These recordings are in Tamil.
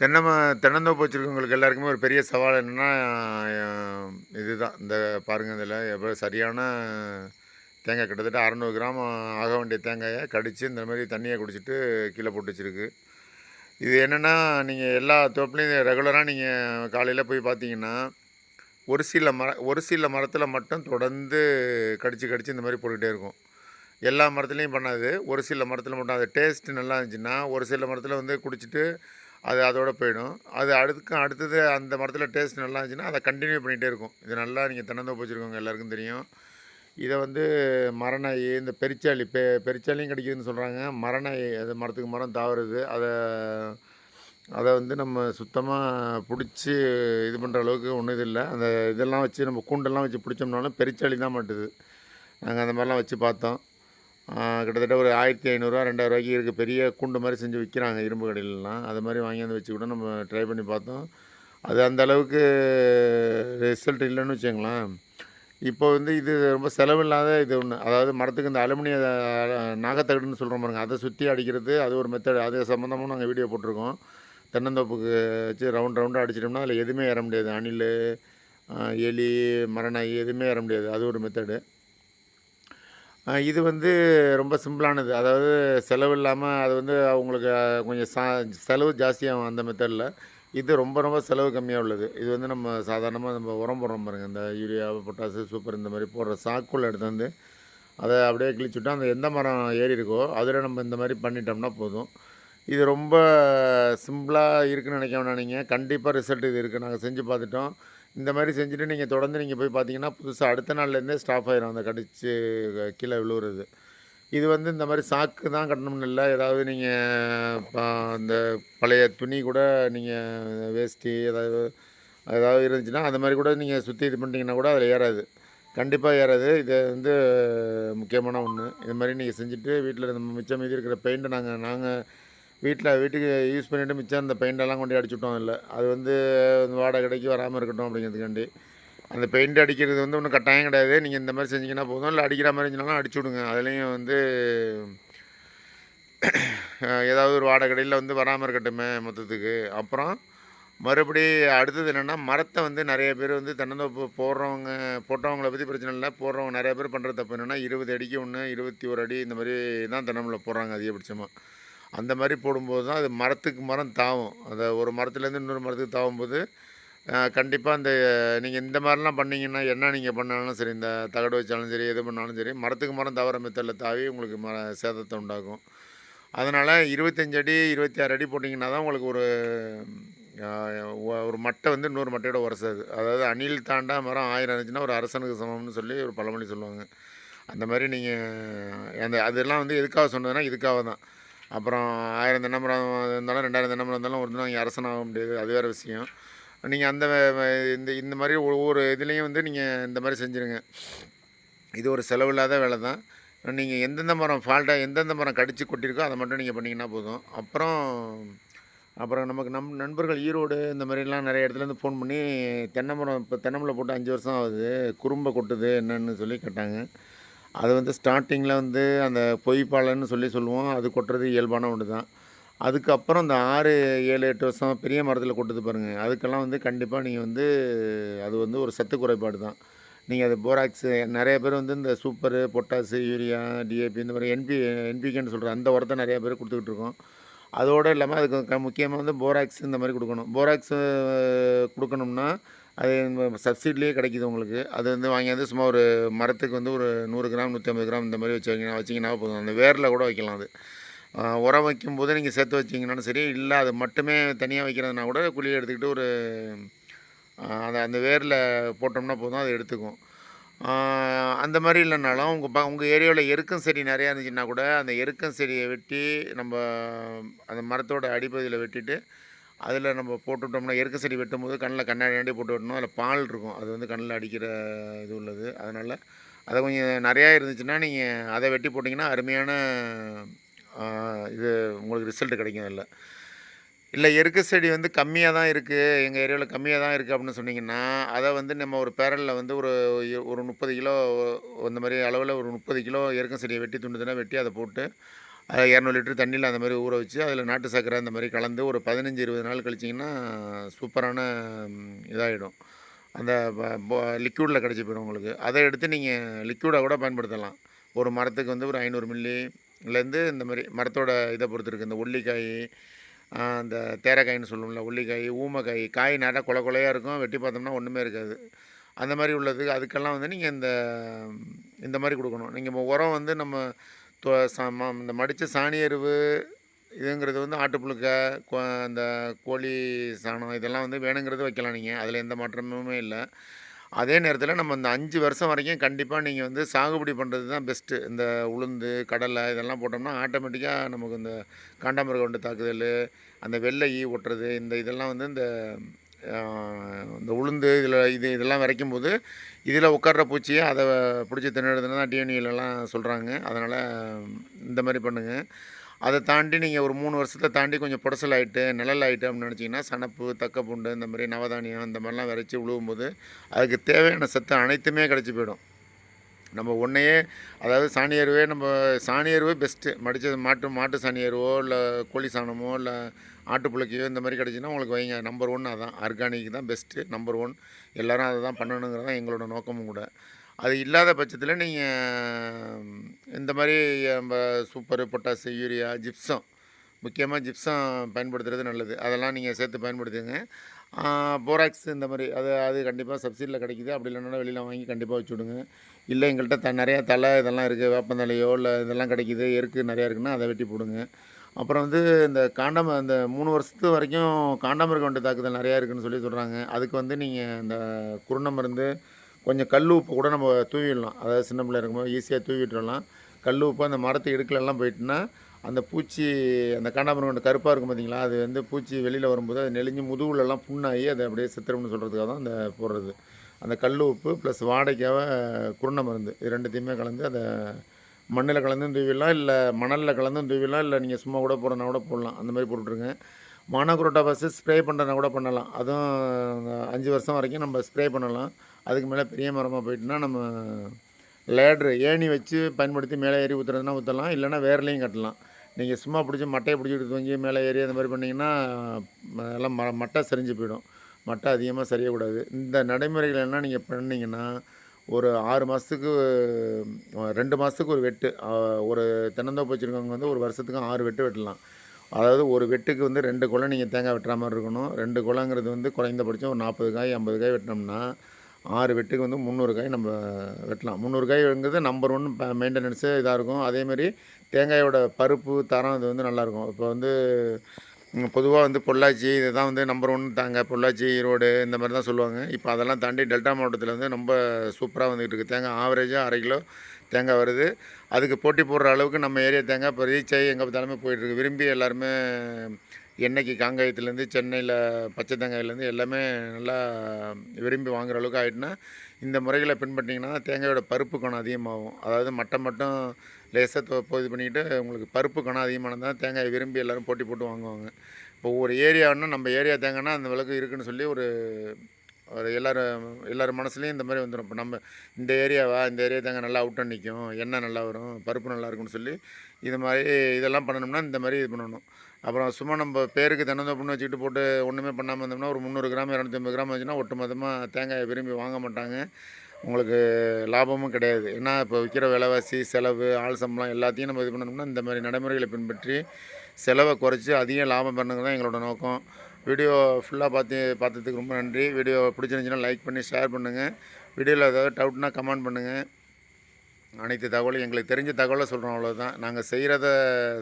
தென்னை ம தென்னந்தோப்பு வச்சுருக்கவங்களுக்கு எல்லாருக்குமே ஒரு பெரிய சவால் என்னென்னா இதுதான். இந்த பாருங்கள் இதில் எவ்வளோ சரியான தேங்காய் கிட்டத்தட்ட அறநூறு கிராம் ஆக வேண்டிய தேங்காயை கடித்து இந்த மாதிரி தண்ணியை குடிச்சிட்டு கீழே போட்டு வச்சுருக்கு. இது என்னென்னா நீங்கள் எல்லா தோப்புலையும் ரெகுலராக நீங்கள் காலையில் போய் பார்த்தீங்கன்னா ஒரு சில மர ஒரு சில மரத்தில் மட்டும் தொடர்ந்து கடித்து கடித்து இந்த மாதிரி போட்டுக்கிட்டே இருக்கும். எல்லா மரத்துலேயும் பண்ணாது. ஒரு சில மரத்தில் மட்டும். அது டேஸ்ட் நல்லா இருந்துச்சுன்னா ஒரு சில மரத்தில் வந்து குடிச்சிட்டு அது அதோட போயிடும். அது அடுத்துக்கு அடுத்தது அந்த மரத்தில் டேஸ்ட் நல்லா இருந்துச்சுன்னா அதை கண்டினியூ பண்ணிகிட்டே இருக்கும். இது நல்லா நீங்கள் தென்னந்தோப்பு வச்சுருக்கோங்க எல்லாருக்கும் தெரியும். இதை வந்து மரநாய் இந்த பெரிச்சாளி பெ பெரிச்சாலியும் கிடைக்குதுன்னு சொல்கிறாங்க மரநாய் அது மரத்துக்கு மரம் தாவுறது அதை அதை வந்து நம்ம சுத்தமாக பிடிச்சி இது பண்ணுற அளவுக்கு ஒன்றும் இது இல்லை. அந்த இதெல்லாம் வச்சு நம்ம கூண்டெல்லாம் வச்சு பிடிச்சோம்னாலும் பெரிச்சாளி தான் மாட்டுது. நாங்கள் அந்த மாதிரிலாம் வச்சு பார்த்தோம். கிட்டத்தட்ட ஒரு ஆயிரத்தி ஐநூறுரூவா ரெண்டாயிரூவாய்க்கு இருக்குது பெரிய கூண்டு மாதிரி செஞ்சு விற்கிறாங்க இரும்பு கடையிலலாம். அது மாதிரி வாங்கியாந்து வச்சு கூட நம்ம ட்ரை பண்ணி பார்த்தோம். அது அந்த அளவுக்கு ரிசல்ட் இல்லைன்னு வச்சுங்களேன் இப்போ வந்து இது ரொம்ப செலவில்லாத இது ஒன்று அதாவது மரத்துக்கு இந்த அலுமினிய நாகத்தகடுன்னு சொல்கிறோம் பாருங்க. அதை சுற்றி அடிக்கிறது அது ஒரு மெத்தட் அது சம்மந்தமும் நாங்கள் வீடியோ போட்டிருக்கோம். தென்னந்தோப்புக்கு வச்சு ரவுண்ட் ரவுண்டாக அடிச்சிட்டோம்னா அதில் எதுவுமே ஏற முடியாது. அணில் எலி மரநாய் எதுவுமே ஏற முடியாது. அது ஒரு மெத்தடு இது வந்து ரொம்ப சிம்பிளானது. அதாவது செலவு இல்லாமல் அது வந்து அவங்களுக்கு கொஞ்சம் சா செலவு ஜாஸ்தியாகும் அந்த மெத்தடில் இது ரொம்ப ரொம்ப செலவு கம்மியாக உள்ளது. இது வந்து நம்ம சாதாரணமாக நம்ம உரம் போடுறோம் பாருங்கள் இந்த யூரியா பொட்டாசு சூப்பர் இந்த மாதிரி போடுற சாக்குள்ள எடுத்து வந்து அதை அப்படியே கிழிச்சுட்டா அந்த எந்த மரம் ஏறி இருக்கோ அதில் நம்ம இந்த மாதிரி பண்ணிட்டோம்னா போதும். இது ரொம்ப சிம்பிளாக இருக்குன்னு நினைக்க வேணாம் நீங்கள் கண்டிப்பாக ரிசல்ட் இது இருக்குது நாங்கள் செஞ்சு பார்த்துட்டோம். இந்த மாதிரி செஞ்சுட்டு நீங்கள் தொடர்ந்து நீங்கள் போய் பார்த்தீங்கன்னா புதுசாக அடுத்த நாள்லேருந்தே ஸ்டாஃப் ஆயிரும் அந்த கடிச்சு கீழே விழுவுறது. இது வந்து இந்த மாதிரி சாக்கு தான் கட்டணும்னு இல்லை. ஏதாவது நீங்கள் இந்த பழைய துணி கூட நீங்கள் வேஷ்டி ஏதாவது ஏதாவது இருந்துச்சுன்னா அந்த மாதிரி கூட நீங்கள் சுற்றி இது பண்ணிட்டீங்கன்னா கூட அதில் ஏறாது. கண்டிப்பாக ஏறாது. இது வந்து முக்கியமான ஒன்று இது மாதிரி நீங்கள் செஞ்சுட்டு வீட்டில் நம்ம மிச்சம் மீதி இருக்கிற பெயிண்ட்டை நாங்கள் நாங்கள் வீட்டில் வீட்டுக்கு யூஸ் பண்ணிவிட்டு மிச்சம் அந்த பெயிண்டெல்லாம் கொண்டு அடிச்சுட்டோம் இல்லை. அது வந்து வாடகை கடைக்கு வராமல் இருக்கட்டும் அப்படிங்கிறதுக்காண்டி. அந்த பெயிண்ட் அடிக்கிறது வந்து ஒன்றும் கட்டாயம் கிடையாது. நீங்கள் இந்த மாதிரி செஞ்சீங்கன்னா போதும். இல்லை அடிக்கிற மாதிரி இருந்துச்சுனாலும் அடிச்சு விடுங்க. அதுலேயும் வந்து ஏதாவது ஒரு வாடகை கடையில் வந்து வராமல் இருக்கட்டுமே மொத்தத்துக்கு. அப்புறம் மறுபடி அடுத்தது என்னென்னா மரத்தை வந்து நிறைய பேர் வந்து தென்னந்தோப்பு போடுறவங்க போட்டவங்கள பற்றி பிரச்சனை இல்லை. போடுறவங்க நிறைய பேர் பண்ணுற தப்பு என்னென்னா இருபது அடிக்கு ஒன்று இருபத்தி ஒரு அடி இந்த மாதிரி தான் தென்னம்பில் போடுறாங்க அதிகபட்சமாக அந்த மாதிரி போடும்போது தான் அது மரத்துக்கு மரம் தாவும். அந்த ஒரு மரத்துலேருந்து இன்னொரு மரத்துக்கு தாவும்போது கண்டிப்பாக அந்த நீங்கள் இந்த மாதிரிலாம் பண்ணீங்கன்னா என்ன நீங்கள் பண்ணாலும் சரி இந்த தகடு வச்சாலும் சரி எது பண்ணாலும் சரி மரத்துக்கு மரம் தவிர மெத்தடில் தாவி உங்களுக்கு ம சேதத்தை உண்டாகும். அதனால் இருபத்தஞ்சு அடி இருபத்தி ஆறு அடி போட்டிங்கன்னா தான் உங்களுக்கு ஒரு ஒரு மட்டை வந்து இன்னொரு மட்டையோட உரசாது. அதாவது அணில் தாண்டா மரம் ஆயிரம் இருந்துச்சுன்னா ஒரு அரசனுக்கு சமம்னு சொல்லி ஒரு பழமொழி சொல்லுவாங்க. அந்த மாதிரி நீங்கள் அந்த அதெல்லாம் வந்து எதுக்காக சொன்னதுன்னா இதுக்காக தான். அப்புறம் ஆயிரம் தென்னமரம் இருந்தாலும் ரெண்டாயிரம் தென்னை இருந்தாலும் ஒரு நாள் அரசன் ஆக முடியாது. அது வேறு விஷயம். நீங்கள் அந்த இந்த இந்த மாதிரி ஒவ்வொரு இதுலேயும் வந்து நீங்கள் இந்த மாதிரி செஞ்சுருங்க. இது ஒரு செலவில்லாத வேலை தான். நீங்கள் எந்தெந்த மரம் ஃபால்ட்டாக எந்தெந்த மரம் கடித்து கொட்டியிருக்கோ அதை மட்டும் நீங்கள் பண்ணிங்கன்னா போதும். அப்புறம் அப்புறம் நமக்கு நம் நண்பர்கள் ஈரோடு இந்த மாதிரிலாம் நிறைய இடத்துலேருந்து ஃபோன் பண்ணி தென்னை மரம் இப்போ தென்னை போட்டு அஞ்சு வருஷம் ஆகுது. குறும்பை கொட்டுது என்னன்னு சொல்லி கேட்டாங்க. அது வந்து ஸ்டார்டிங்கில் வந்து அந்த பொய்ப்பாலன்னு சொல்லி சொல்லுவோம். அது கொட்டுறது இயல்பான ஒன்று தான். அதுக்கப்புறம் இந்த ஆறு ஏழு எட்டு வருஷம் பெரிய மரத்தில் கொட்டுது பாருங்கள் அதுக்கெல்லாம் வந்து கண்டிப்பாக நீங்கள் வந்து அது வந்து ஒரு சத்து குறைபாடு தான். நீங்கள் அது போராக்ஸு நிறைய பேர் வந்து இந்த சூப்பரு பொட்டாசு யூரியா டிஏபி இந்த மாதிரி என்பி என்பிகேன்னு சொல்கிற அந்த உரத்தை நிறைய பேர் கொடுத்துக்கிட்டு இருக்கோம். அதோடு இல்லாமல் அதுக்கு க முக்கியமாக வந்து போராக்ஸ் இந்த மாதிரி கொடுக்கணும். போராக்ஸு கொடுக்கணும்னா அது சப்சிடிலேயே கிடைக்கிது உங்களுக்கு. அது வந்து வாங்கியாந்து சும்மா ஒரு மரத்துக்கு வந்து ஒரு நூறு கிராம் நூற்றி ஐம்பது கிராம் இந்த மாதிரி வச்சு வைங்கன்னா வச்சிங்கன்னா போதும். அந்த வேரில் கூட வைக்கலாம் அது. உரம் வைக்கும்போது நீங்கள் சேர்த்து வச்சிங்கனாலும் சரி இல்லை அது மட்டுமே தனியாக வைக்கிறதுனா கூட குழியை எடுத்துக்கிட்டு ஒரு அந்த அந்த வேரில் போட்டோம்னா போதும் அது எடுத்துக்கும். அந்த மாதிரி இல்லைனாலும் உங்கள் ப உங்கள் ஏரியாவில் எருக்கம் செடி நிறையா இருந்துச்சுன்னா கூட அந்த எருக்கம் செடியை வெட்டி நம்ம அந்த மரத்தோட அடிப்பகுதியில் வெட்டிட்டு அதில் நம்ம போட்டுவிட்டோம்னா எருக்க செடி வெட்டும்போது கண்ணில் கண்ணாடி போட்டு வெட்டணும். அதில் பால் இருக்கும். அது வந்து கண்ணில் அடிக்கிற இது உள்ளது. அதனால் அதை கொஞ்சம் நிறையா இருந்துச்சுன்னா நீங்கள் அதை வெட்டி போட்டிங்கன்னா அருமையான இது உங்களுக்கு ரிசல்ட் கிடைக்கும் அதில். இல்லை எருக்க செடி வந்து கம்மியாக தான் இருக்குது எங்கள் ஏரியாவில் கம்மியாக தான் இருக்குது அப்படின்னு சொன்னிங்கன்னா அதை வந்து நம்ம ஒரு பேரலில் வந்து ஒரு ஒரு முப்பது கிலோ அந்த மாதிரி அளவில் ஒரு முப்பது கிலோ எருக்க செடியை வெட்டி துண்டுதுன்னா வெட்டி அதை போட்டு இரநூறு லிட்டர் தண்ணியில் அந்த மாதிரி ஊற வச்சு அதில் நாட்டு சர்க்கரை அந்த மாதிரி கலந்து ஒரு பதினஞ்சு இருபது நாள் கழிச்சிங்கன்னா சூப்பரான இதாகிடும் அந்த லிக்யூடில் கிடச்சி போயிடும் உங்களுக்கு. அதை எடுத்து நீங்கள் லிக்யூடாக கூட பயன்படுத்தலாம். ஒரு மரத்துக்கு வந்து ஒரு ஐநூறு மில்லிலேருந்து இந்த மாதிரி மரத்தோட இதை பொறுத்து இருக்குது இந்த ஒல்லிக்காய் அந்த தேரைக்காய்னு சொல்லுவோம்ல உள்ளிக்காய் ஊமைக்காய் காய் நிறையா கொலை கொலையாக இருக்கும். வெட்டி பார்த்தோம்னா ஒன்றுமே இருக்காது. அந்த மாதிரி உள்ளது அதுக்கெல்லாம் வந்து நீங்கள் இந்த இந்த மாதிரி கொடுக்கணும். நீங்கள் உரம் வந்து நம்ம இந்த மடித்த சாணி எருவு இதுங்கிறது வந்து ஆட்டுப்புழுக்க கோ அந்த கோழி சாணம் இதெல்லாம் வந்து வேணுங்கிறது வைக்கலாம் நீங்கள் அதில் எந்த மாற்றமுமே இல்லை. அதே நேரத்தில் நம்ம இந்த அஞ்சு வருஷம் வரைக்கும் கண்டிப்பாக நீங்கள் வந்து சாகுபடி பண்ணுறது தான் பெஸ்ட்டு இந்த உளுந்து கடலை இதெல்லாம் போட்டோம்னா ஆட்டோமேட்டிக்காக நமக்கு இந்த காண்டாமிருக கொண்டு தாக்குதல் அந்த வெள்ளை ஈ ஒட்டுறது இந்த இதெல்லாம் வந்து இந்த இந்த உளுந்து இதில் இது இதெல்லாம் விரைக்கும் போது இதில் உட்கார்ற பூச்சியை அதை பிடிச்சி தின்னுறதுன்னு தான் டிஎன்இலலாம் சொல்கிறாங்க அதனால் இந்த மாதிரி பண்ணுங்கள் அதை தாண்டி நீங்கள் ஒரு மூணு வருஷத்தை தாண்டி கொஞ்சம் புடசல் ஆகிட்டு நிழல் ஆகிட்டு அப்படின்னு நினச்சிங்கன்னா சனப்பு தக்கப்பூண்டு இந்த மாதிரி நவதானியம் இந்த மாதிரிலாம் விரைச்சி உழுவும் போது அதுக்கு தேவையான சத்து அனைத்துமே கிடச்சி போயிடும். நம்ம ஒன்றையே அதாவது சாணியருவே நம்ம சாணியருவே பெஸ்ட்டு மடித்தது மாட்டு மாட்டு சாணியருவோ இல்லை கோழி சாணமோ இல்லை ஆட்டுப்புழுக்கையோ இந்த மாதிரி கிடச்சின்னா உங்களுக்கு வைங்க. நம்பர் ஒன் அதான். ஆர்கானிக் தான் பெஸ்ட்டு நம்பர் ஒன் எல்லோரும் அதை தான் பண்ணணுங்கிறது தான் எங்களோட நோக்கமும் கூட. அது இல்லாத பட்சத்தில் நீங்கள் இந்த மாதிரி நம்ம சூப்பர் பொட்டாசு யூரியா ஜிப்சம் முக்கியமாக ஜிப்சம் பயன்படுத்துறது நல்லது. அதெல்லாம் நீங்கள் சேர்த்து பயன்படுத்துங்க போராக்ஸ் இந்த மாதிரி அது அது கண்டிப்பாக சப்சிடியில் கிடைக்குது. அப்படி இல்லைன்னா வெளியில் வாங்கி கண்டிப்பாக வச்சு விடுங்க இல்லை எங்கள்கிட்ட த நிறையா தலை இதெல்லாம் இருக்குது வேப்பந்தலையோ இல்லை இதெல்லாம் கிடைக்குது. எருக்கு நிறையா இருக்குன்னா அதை வெட்டி போடுங்க. அப்புறம் வந்து இந்த காண்டம் அந்த மூணு வருஷத்து வரைக்கும் காண்டாமிருக வண்டு தாக்குதல் நிறையா இருக்குதுன்னு சொல்லி சொல்கிறாங்க அதுக்கு வந்து நீங்கள் இந்த குருணை மருந்து கொஞ்சம் கல் உப்பு கூட நம்ம தூவிடலாம். அதாவது சின்ன பிள்ளை இருக்கும்போது ஈஸியாக தூவிட்டுறலாம் கல் உப்பு அந்த மரத்து இடுக்கலெல்லாம் போயிட்டுனா அந்த பூச்சி அந்த காண்டாமரம் வண்டு கருப்பாக இருக்கும் பார்த்தீங்களா அது வந்து பூச்சி வெளியில் வரும்போது அது நெளிஞ்சு முதுகுலெல்லாம் புண்ணாகி அதை அப்படியே சித்திரம்னு சொல்கிறதுக்காக தான் அந்த போடுறது. அந்த கல் உப்பு ப்ளஸ் வாடைக்காக குருணை மருந்து இது ரெண்டுத்தையுமே கலந்து அதை மண்ணில் கலந்தும் தூவிடலாம் இல்லை மணலில் கலந்தும் தூவிடலாம் இல்லை நீங்கள் சும்மா கூட போடுறதுனா கூட போடலாம். அந்த மாதிரி போட்டுட்ருங்க. மானோக்ரோட்டா பஸ்ஸு ஸ்ப்ரே பண்ணுறனா கூட பண்ணலாம். அதுவும் அஞ்சு வருஷம் வரைக்கும் நம்ம ஸ்ப்ரே பண்ணலாம். அதுக்கு மேலே பெரிய மரமாக போயிட்டுனா நம்ம லேட்ரு ஏணி வச்சு பயன்படுத்தி மேலே ஏறி ஊற்றுறதுனா ஊற்றலாம் இல்லைன்னா வேர்லேயும் கட்டலாம். நீங்கள் சும்மா பிடிச்சி மட்டையை பிடிச்சிட்டு தூங்கி மேலே ஏறி அந்த மாதிரி பண்ணிங்கன்னா எல்லாம் ம மட்டை சரிஞ்சு போயிடும். மட்டை அதிகமாக சரியக்கூடாது. இந்த நடைமுறைகள் என்ன நீங்கள் பண்ணிங்கன்னா ஒரு ஆறு மாதத்துக்கு ரெண்டு மாதத்துக்கு ஒரு வெட்டு. ஒரு தென்னந்தோப்பு வச்சுருக்கவங்க வந்து ஒரு வருஷத்துக்கு ஆறு வெட்டு வெட்டலாம். அதாவது ஒரு வெட்டுக்கு வந்து ரெண்டு குலை நீங்கள் தேங்காய் வெட்டுற மாதிரி இருக்கணும். ரெண்டு குலைங்கிறது வந்து குறைந்தபட்சம் ஒரு நாற்பது காய் ஐம்பது காய் வெட்டினோம்னா ஆறு வெட்டுக்கு வந்து முந்நூறு காய் நம்ம வெட்டலாம். முந்நூறு காய்ங்கிறது நம்பர் ஒன் மெயின்டெனன்ஸு இதாக இருக்கும். அதேமாரி தேங்காயோட பருப்பு தரம் இது வந்து நல்லாயிருக்கும் இப்போ வந்து பொதுவாக வந்து பொள்ளாச்சி இதுதான் வந்து நம்பர் ஒன் தாங்க. பொள்ளாச்சி ஈரோடு இந்த மாதிரி தான் சொல்லுவாங்க. இப்போ அதெல்லாம் தாண்டி டெல்டா மாவட்டத்தில் வந்து ரொம்ப சூப்பராக வந்துகிட்டு இருக்குது தேங்காய் ஆவரேஜாக அரை கிலோ தேங்காய் வருது. அதுக்கு போட்டி போடுற அளவுக்கு நம்ம ஏரியா தேங்காய் இப்போ ரீச் ஆகி எங்கே பார்த்தாலுமே போயிட்டுருக்கு. விரும்பி எல்லாருமே எண்ணெய்க்கு காங்காயத்துலேருந்து சென்னையில் பச்சை தேங்காயிலேருந்து எல்லாமே நல்லா விரும்பி வாங்குற அளவுக்கு ஆகிட்டுனா இந்த முறைகளை பின்பற்றிங்கன்னா தேங்காயோட பருப்பு கணம் அதிகமாகும். அதாவது மட்டை மட்டும் லேசாக இது பண்ணிக்கிட்டு உங்களுக்கு பருப்பு கணம் அதிகமானது தான் தேங்காயை விரும்பி எல்லோரும் போட்டி போட்டு வாங்குவாங்க. இப்போ ஒரு ஏரியான்னா நம்ம ஏரியா தேங்காய்னா அந்த விளக்கு இருக்குன்னு சொல்லி ஒரு ஒரு எல்லோரும் எல்லார் மனசுலேயும் இந்த மாதிரி வந்துடும் இப்போ நம்ம இந்த ஏரியாவா இந்த ஏரியா தேங்காய் நல்லா அவுட்டாக நிற்கும் எண்ணெய் நல்லா வரும் பருப்பு நல்லா இருக்கும்னு சொல்லி இது மாதிரி இதெல்லாம் பண்ணணும்னா இந்த மாதிரி இது பண்ணணும். அப்புறம் சும்மா நம்ம பேருக்கு தென்னந்தோப்புன்னு வச்சுக்கிட்டு போட்டு ஒன்றுமே பண்ணாமல் இருந்தோம்னா ஒரு முந்நூறு கிராம் இரநூத்தம்பது கிராம் வச்சுன்னா ஒட்டுமொத்தமாக தேங்காயை விரும்பி வாங்க மாட்டாங்க. உங்களுக்கு லாபமும் கிடையாது. ஏன்னா இப்போ விற்கிற விலைவாசி செலவு ஆள் சம்பளம் எல்லாத்தையும் நம்ம இது பண்ணணும்னா இந்த மாதிரி நடைமுறைகளை பின்பற்றி செலவை குறைச்சி அதிகம் லாபம் பண்ணுங்க தான் எங்களோட நோக்கம். வீடியோ ஃபுல்லாக பார்த்து பார்த்ததுக்கு ரொம்ப நன்றி. வீடியோ பிடிச்சிருந்துச்சுன்னா லைக் பண்ணி ஷேர் பண்ணுங்கள் வீடியோவில் ஏதாவது டவுட்னா கமெண்ட் பண்ணுங்கள் அனைத்து தகவலும் எங்களுக்கு தெரிஞ்ச தகவலை சொல்கிறோம் அவ்வளோதான் நாங்கள் செய்கிறத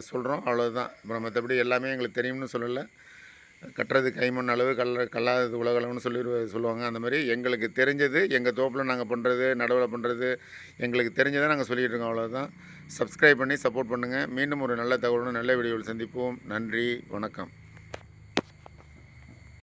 சொல்கிறோம் அவ்வளோதான் அப்புறம் மற்றபடி எல்லாமே எங்களுக்கு தெரியும்னு சொல்லலை. கட்டுறது கைமண் அளவு கல்ல கல்லாதது உலகளவுன்னு சொல்லி சொல்லுவாங்க. அந்த மாதிரி எங்களுக்கு தெரிஞ்சது எங்கள் தோப்பில் நாங்கள் பண்ணுறது நடுவில் பண்ணுறது எங்களுக்கு தெரிஞ்சதை நாங்கள் சொல்லிகிட்டு இருக்கோம் அவ்வளோதான் சப்ஸ்கிரைப் பண்ணி சப்போர்ட் பண்ணுங்கள் மீண்டும் ஒரு நல்ல தகவலோடு நல்ல வீடியோவில் சந்திப்போம். நன்றி வணக்கம்.